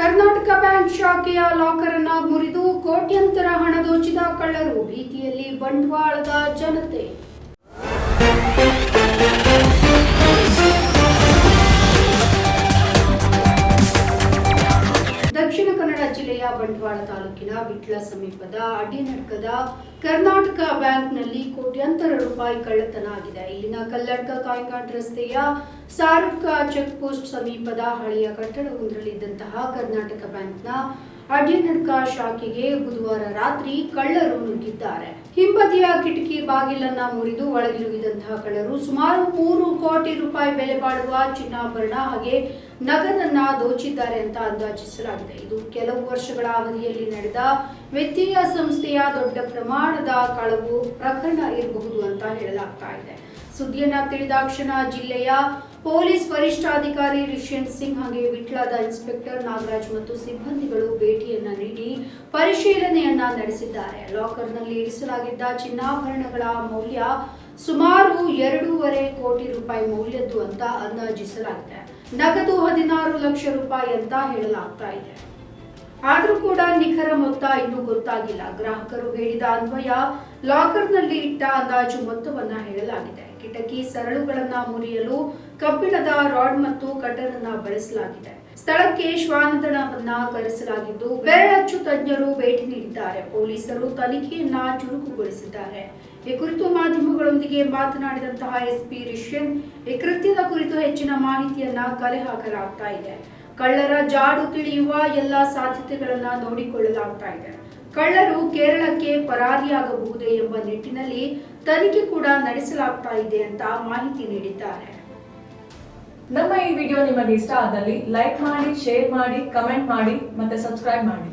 Karnataka bank ಶಾಖೆಯ locker ಅನ್ನ ಮುರಿದು ಕೋಟ್ಯಂತರ ಹಣ ದೋಚಿದ ಕಳ್ಳರು ಭೀತಿಯಲ್ಲಿ ಬಂಡವಾಳದ ಜನತೆ. ಜಿಲ್ಲೆಯ ಬಂಟ್ವಾಳ ತಾಲೂಕಿನ ವಿಟ್ಲ ಸಮೀಪದ ಅಡ್ಡಿನಡ್ಕದ ಕರ್ನಾಟಕ ಬ್ಯಾಂಕ್ನಲ್ಲಿ ಕೋಟ್ಯಂತರ ರೂಪಾಯಿ ಕಳ್ಳತನ ಆಗಿದೆ. ಇಲ್ಲಿನ ಕಲ್ಲಡ್ಕ ಕಾಯ್ಕಾಟ್ ರಸ್ತೆಯ ಸಾರುಕ ಚೆಕ್ ಪೋಸ್ಟ್ ಸಮೀಪದ ಹಳೆಯ ಕಟ್ಟಡವೊಂದರಲ್ಲಿದ್ದಂತಹ ಕರ್ನಾಟಕ ಬ್ಯಾಂಕ್ನ ಅಡ್ಯನಡ್ಕ ಶಾಖೆಗೆ ಬುಧವಾರ ರಾತ್ರಿ ಕಳ್ಳರು ನುಗ್ಗಿದ್ದಾರೆ. ಹಿಂಬದಿಯ ಕಿಟಕಿ ಬಾಗಿಲನ್ನ ಮುರಿದು ಒಳಗಿರುಗಿದಂತಹ ಕಳ್ಳರು ಸುಮಾರು ಮೂರು ಕೋಟಿ ರೂಪಾಯಿ ಬೆಲೆ ಬಾಳುವ ಚಿನ್ನಾಭರಣ ಹಾಗೆ ನಗದನ್ನ ದೋಚಿದ್ದಾರೆ ಅಂತ ಅಂದಾಜಿಸಲಾಗಿದೆ. ಇದು ಕೆಲವು ವರ್ಷಗಳ ಅವಧಿಯಲ್ಲಿ ನಡೆದ ವಿತ್ತೀಯ ಸಂಸ್ಥೆಯ ದೊಡ್ಡ ಪ್ರಮಾಣದ ಕಳವು ಪ್ರಕರಣ ಇರಬಹುದು ಅಂತ ಹೇಳಲಾಗ್ತಾ ಇದೆ. ಸುದ್ದಿಯನ್ನ ತಿಳಿದಾಕ್ಷಣ ಜಿಲ್ಲೆಯ ಪೊಲೀಸ್ ವರಿಷ್ಠಾಧಿಕಾರಿ ರಿಷ್ಯಂತ್ ಸಿಂಗ್ ಹಾಗೆ ವಿಟ್ಲಾದ ಇನ್ಸ್ಪೆಕ್ಟರ್ ನಾಗರಾಜ್ ಮತ್ತು ಸಿಬ್ಬಂದಿಗಳು ಭೇಟಿಯನ್ನ ನೀಡಿ ಪರಿಶೀಲನೆಯನ್ನ ನಡೆಸಿದ್ದಾರೆ. ಲಾಕರ್ನಲ್ಲಿ ಇರಿಸಲಾಗಿದ್ದ ಚಿನ್ನಾಭರಣಗಳ ಮೌಲ್ಯ ಸುಮಾರು ಎರಡೂವರೆ ಕೋಟಿ ರೂಪಾಯಿ ಮೌಲ್ಯದ್ದು ಅಂತ ಅಂದಾಜಿಸಲಾಗಿದೆ. ನಗದು ಹದಿನಾರು ಲಕ್ಷ ರೂಪಾಯಿ ಅಂತ ಹೇಳಲಾಗ್ತಾ ಇದೆ. ಆದರೂ ಕೂಡ ನಿಖರ ಮೊತ್ತ ಇನ್ನೂ ಗೊತ್ತಾಗಿಲ್ಲ. ಗ್ರಾಹಕರು ಹೇಳಿದ ಅನ್ವಯ ಲಾಕರ್ನಲ್ಲಿ ಇಟ್ಟ ಅಂದಾಜು ಮೊತ್ತವನ್ನ ಹೇಳಲಾಗಿದೆ. ಕಿಟಕಿ ಸರಳುಗಳನ್ನ ಮುರಿಯಲು ಕಬ್ಬಿಣದ ರಾಡ್ ಮತ್ತು ಕಟರ್ ಅನ್ನ ಬಳಸಲಾಗಿದೆ. ಸ್ಥಳಕ್ಕೆ ಶ್ವಾನದಳವನ್ನ ಕರೆಸಲಾಗಿದ್ದು, ಬೆರಳಚ್ಚು ತಜ್ಞರು ಭೇಟಿ ನೀಡಿದ್ದಾರೆ. ಪೊಲೀಸರು ತನಿಖೆಯನ್ನ ಚುರುಕುಗೊಳಿಸಿದ್ದಾರೆ. ಈ ಕುರಿತು ಮಾಧ್ಯಮಗಳೊಂದಿಗೆ ಮಾತನಾಡಿದಂತಹ ಎಸ್ಪಿ ರಿಷ್ಯನ್, ಈ ಕೃತ್ಯದ ಕುರಿತು ಹೆಚ್ಚಿನ ಮಾಹಿತಿಯನ್ನ ಕಲೆ ಹಾಕಲಾಗ್ತಾ ಇದೆ. ಕಳ್ಳರ ಜಾಡು ತಿಳಿಯುವ ಎಲ್ಲ ಸಾಧ್ಯತೆಗಳನ್ನ ನೋಡಿಕೊಳ್ಳಲಾಗ್ತಾ ಇದೆ. ಕಳ್ಳರು ಕೇರಳಕ್ಕೆ ಪರಾರಿಯಾಗಬಹುದೇ ಎಂಬ ನಿಟ್ಟಿನಲ್ಲಿ ತನಿಖೆ ಕೂಡ ನಡೆಸಲಾಗ್ತಾ ಇದೆ ಅಂತ ಮಾಹಿತಿ ನೀಡಿದ್ದಾರೆ. ನಮ್ಮ ಈ ವಿಡಿಯೋ ನಿಮಗೆ ಇಷ್ಟ ಆದಲ್ಲಿ ಲೈಕ್ ಮಾಡಿ, ಶೇರ್ ಮಾಡಿ, ಕಮೆಂಟ್ ಮಾಡಿ ಮತ್ತೆ ಸಬ್ಸ್ಕ್ರೈಬ್ ಮಾಡಿ.